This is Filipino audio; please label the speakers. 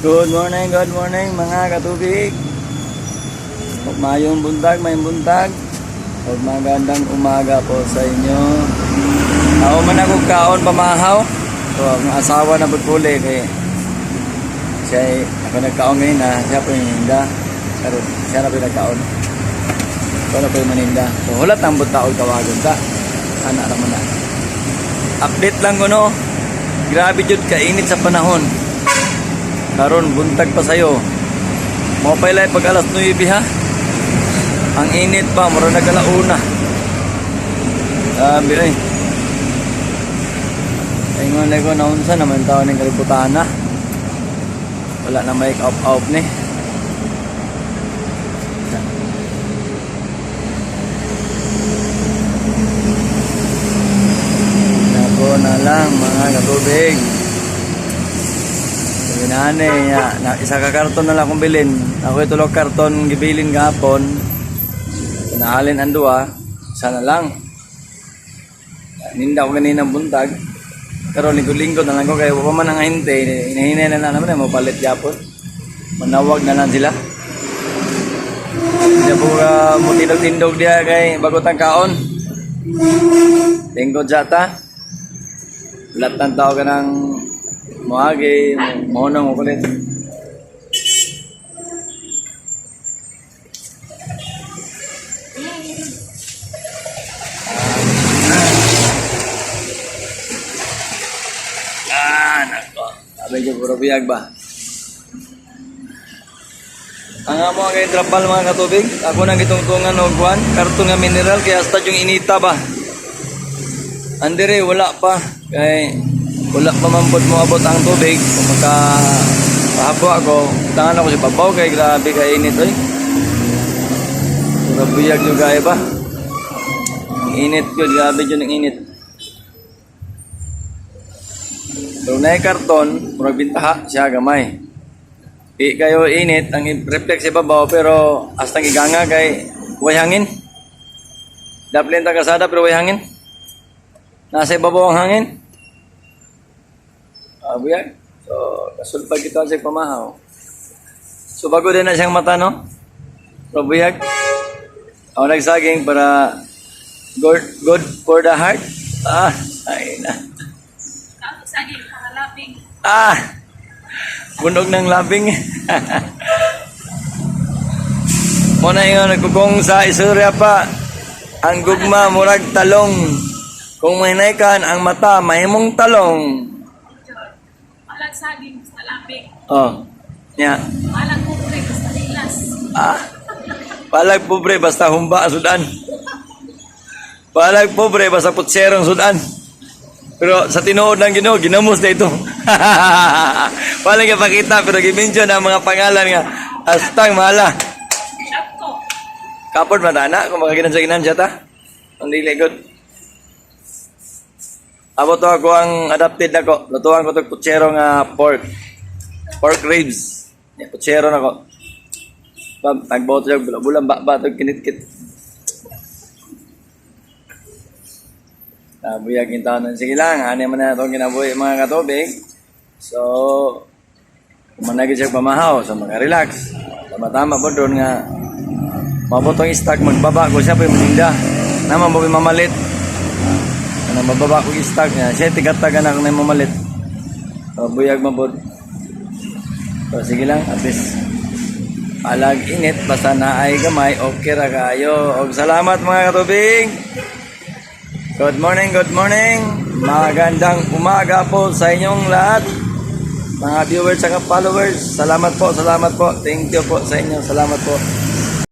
Speaker 1: Good morning, good morning mga katubig. Mayong buntag, mayong buntag. Huwag magandang umaga po sa inyo. Ako man ako kaon pamahaw. So, ang asawa na pagpuli kay siya ay ako nagkaon ngayon na siya po yung maninda. Pero siya na po yung nagkaon. Ito na po yung maninda. So, hulat ang buntaog tawagon ta. Anak naman na. Update lang ko no. Grabe jud kainit sa panahon. Karon buntag pa sayo. Mo pa ilay pag alas 9 ha. Ang init pa, mura na kalauna. Sabi ay. Ingon na ko naunsa naman tao ng kaliputana. Wala na make up out ni. Nako na lang mga katubig. Sabi na ya, na, isa ka karton na lang akong bilin. Ako itulog karton gibilin gapon. Nahalin ang duwa, sana lang. Ninda ko ganina buntag. Pero lingkod-lingkod na lang ko kaya pa man ang hinte. Inahinay na lang naman mo palit yapon. Manawag na lang sila. Hindi po uh, mutindog-tindog dia kay bagot ang kaon. Lingkod jata. Lahat ng tao ka ng muagi, mohonong mo kulit. Ah, nako. Sabi ko, puro biyag ba? Ang amo ang kay trapal mga katubig. Ako nang gitungtungan og kuan, karton nga mineral kaya hasta yung inita ba. Andere wala pa kay wala pa man pod mo abot ang tubig kung magka pahabo ako tangan ako si babaw kay grabe kay init oy. Puro biyag yung gaya ba? Init ko, grabe yun ang init. So, na karton, murag bintaha, siya gamay. Di kayo init, ang reflex sa babaw, pero astang iganga kay way hangin. Daplin ta kasada, pero way hangin. Nasa ibabaw ang hangin. Buyag. So, kasulpag ito sa pamahaw. So, bago din na siyang mata, no? Pero buyag. Ako nagsaging para good, good for the heart. Ah, ay na.
Speaker 2: Tapos lagi pangalaping.
Speaker 1: Ah! Bunog ng labing. Muna yun, nagkukong sa isurya pa. Ang gugma, murag talong. Kung mahinaykan, ang mata, mahimong talong.
Speaker 2: Malag saging basta laping.
Speaker 1: Oh. Nya.
Speaker 2: Malag kupre basta ilas.
Speaker 1: Ah. Palag pobre, basta humba sudan. Palag pobre, basta putserong sudan. Pero sa tinuod ng Ginoo, ginamos na ito. Palag nga pakita, pero gimension ang mga pangalan nga. Astang mahala. Kapod matana kung sa siya ta. Ang dili good. Abo to ako ang adapted nako. Lutuan ko to putsero nga pork. Pork ribs. Yeah, putsero nako. Pag nagboto siya bulan ba ba to kinitkit. Nabuyag yung taon nun. Sige lang, ano man na itong kinabuhi mga katubig. So, kumanagin siya pamahaw. So, mga-relax. Tama-tama po doon nga Mabotong stock magbaba ko siya pa yung maninda. Naman mo mamalit. Ano mababa ko stock niya. Siya tigatagan ako na yung mamalit. So, buyag mabot. So, sige lang. At least, palag init. Basta na ay gamay. Okay ra kayo. Og salamat mga katubig. Good morning, good morning. Magandang umaga po sa inyong lahat. Mga viewers at followers, salamat po, salamat po. Thank you po sa inyo. Salamat po.